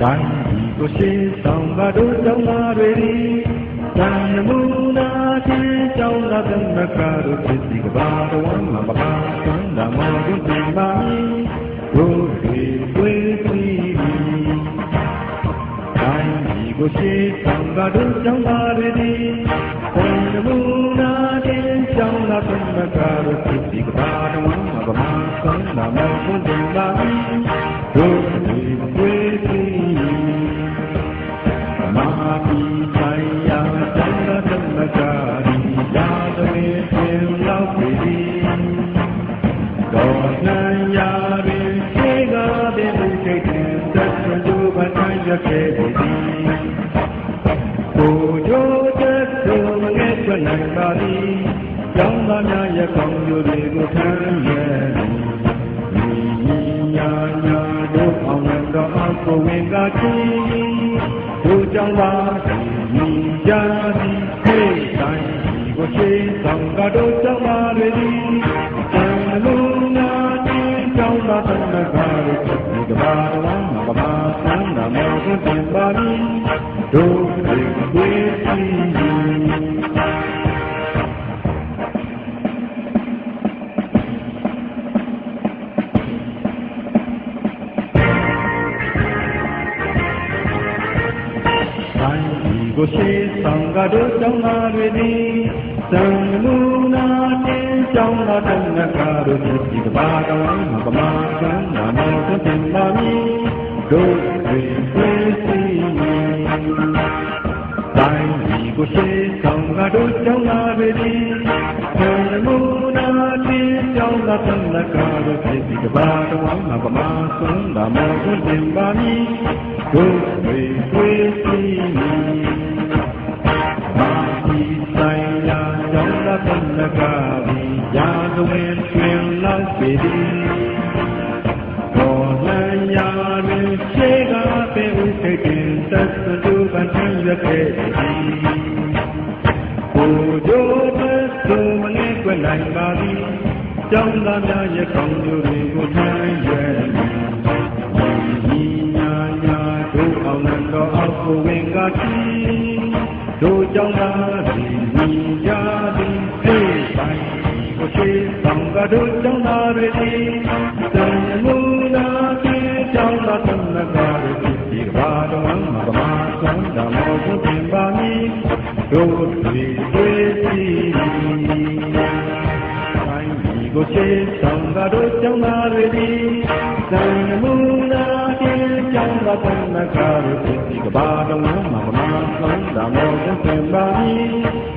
ကိုရှိဆောင်ကတို့ကြောင့်လာတွေသည်သံနမူနာချင်းကြောင့်လာသမကတို့ဖြစ်စီကဘာတော်မှာပကားသံဓမ္မကိုသင်ပါမည်တို့တွေတွေ့ပြီးတိုင်းဒီကိုရှိဆောင်ကတို့ကြောင့်လာတွေသည်သံနမူနာချင်းကြောင့်လာသမကတို့ဖြစ်စီကဘာတော်မှာပကားသံဓမ္ပန်းတိုင်းရခဲ့သည်ကိုကြိုးတဲ့သူမငဲ့ချနိုင်ပါသည်ကျောင်းသားများရဲ့ကောင်းကျိုးတွေကိုထမ်းရဲ့ညီညာညာတို့အောင်တော်အောင်ကိုဝင်ကချီတို့ကြောင့်ပါညီကြသည်ခေတိုင်းကိုရှိဆောင်ကတို့ကြောင့်ပါတွေသည်သံလူနာချင်းကြောင့်ပါသမဂါတို့ဒီ ကိုရှိဆောင်ကတို့ကြောင့်လာတွေသည်သံလူနာတင်းကြောင့်လာတဲ့ငါတို့ဒီကဘာတော်မှာပမာသံနာမောကိုတင်ပါမည်တို့တွေတွေ့စီ တို့ကြောင့်လာတွေသည်သံလူနာတင်းကြောင့်လာတဲ့ငါတို့ဒီကဘာတော်မှာပမာသံနာမောကိုတင်ပါမည်တို့တွေတွေ့စီမာဒီဆိုင်ရာကျောင်းသားသမဂ္ဂဘီရာဇဝင်တွင်လောက်ပေသည်ဘောလံယာတွင်ခြေကားပေဥစိတ်တင်သက်သူပန်ထံရခဲ့သည် နိုင်ပါသည်ကျောင်းသားများရဲ့ကောင်းကျိုးတွေကိုထမ်းရွယ်ညီညာညာတို့အောင်တော်အောက်ကိုဝင်ကချီတို့ကြောင့်သာဒီညီကြသည်သိဆိုင်ကိုရှိဆောင်ကတို့ကြောင့်သာရ ဒီကိုရှိဆောင်ကတို့ကြောင့်သာရည်သံမူနာပြေကြောင့်သာသမဂါရည်ဒီကဘာတော်မှာဗမာသံဓမ္မောကိုသင်ပါမည်တို့တွေတွေ့စီ